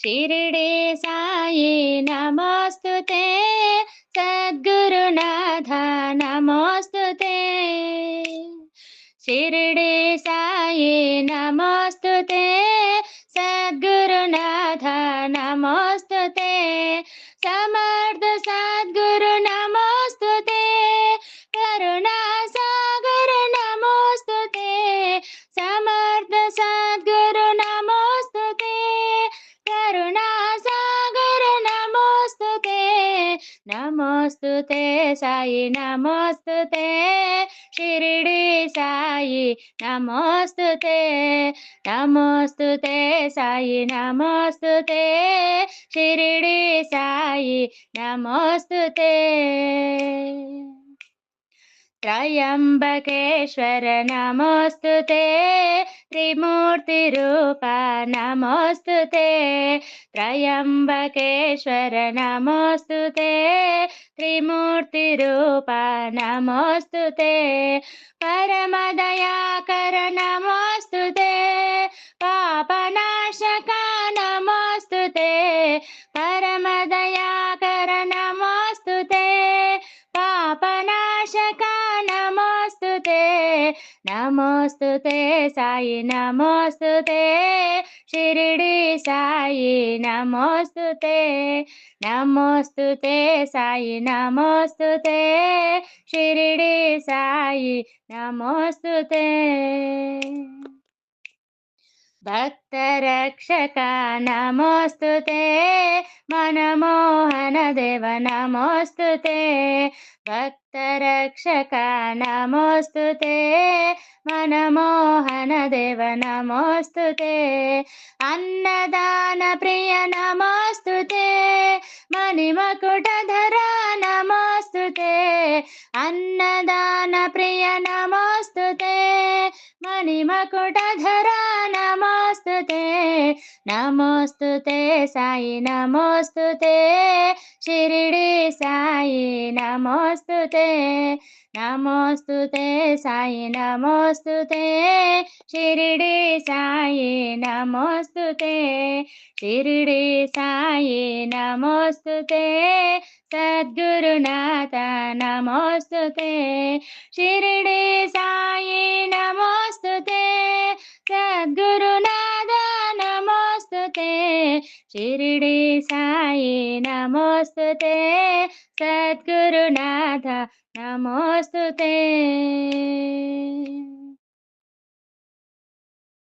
शिरडे साई नमोऽस्तु ते सद्गुरुनाथ नमोऽस्तु ते शिरडे साई नमोऽस्तु ते सद्गुरुनाथ नमोऽस्तु ते నమోస్తు సాయి నమోస్తు షిరిడి సాయి నమోస్తు నమోస్తు సాయి నమోస్తు షిరిడి సాయి నమోస్తు త్రయంబకేశ్వర నమోస్తు शिरडी साई नमोऽस्तु ते त्रयम्बकेश्वर नमोऽस्तु ते त्रिमूर्तिरूप नमोऽस्तु ते त्रयम्बकेश्वर नमोऽस्तु ते त्रिमूर्तिरूप नमोऽस्तु ते परमदयाकर नमोऽस्तु ते नमोऽस्तु ते साई नमोऽस्तु ते शिरडी साई नमोऽस्तु ते नमोऽस्तु ते साई नमोऽस्तु ते शिरडी साई नमोऽस्तु ते भक्तरक्षक नमोऽस्तु ते मनमोहन देव नमोऽस्तु ते ಭಕ್ತರಕ್ಷಕ ನಮೋಸ್ತುತೆ ಮನಮೋಹನ ದೇವ ನಮೋಸ್ತುತೆ ಅನ್ನದಾನ ಪ್ರಿಯ ನಮೋಸ್ತುತೆ ಮಣಿಮಕುಟಧರ ನಮೋಸ್ತುತೆ ಅನ್ನದಾನ ಪ್ರಿಯ ನಮೋಸ್ತುತೆ ಮಣಿಮಕುಟಧರ నమోస్తు సాయి నమోస్తు షిరిడి సాయి నమోస్తు నమోస్తు సాయి నమోస్తు షిరిడి సాయి నమోస్తు షిరిడి సాయి నమోస్తు సద్గురునాథ నమోస్తు షిరిడి సాయి నమోస్తు సద్గురు शिरडे साई नमोस्तुते सद्गुरुनाथ नमोस्तुते।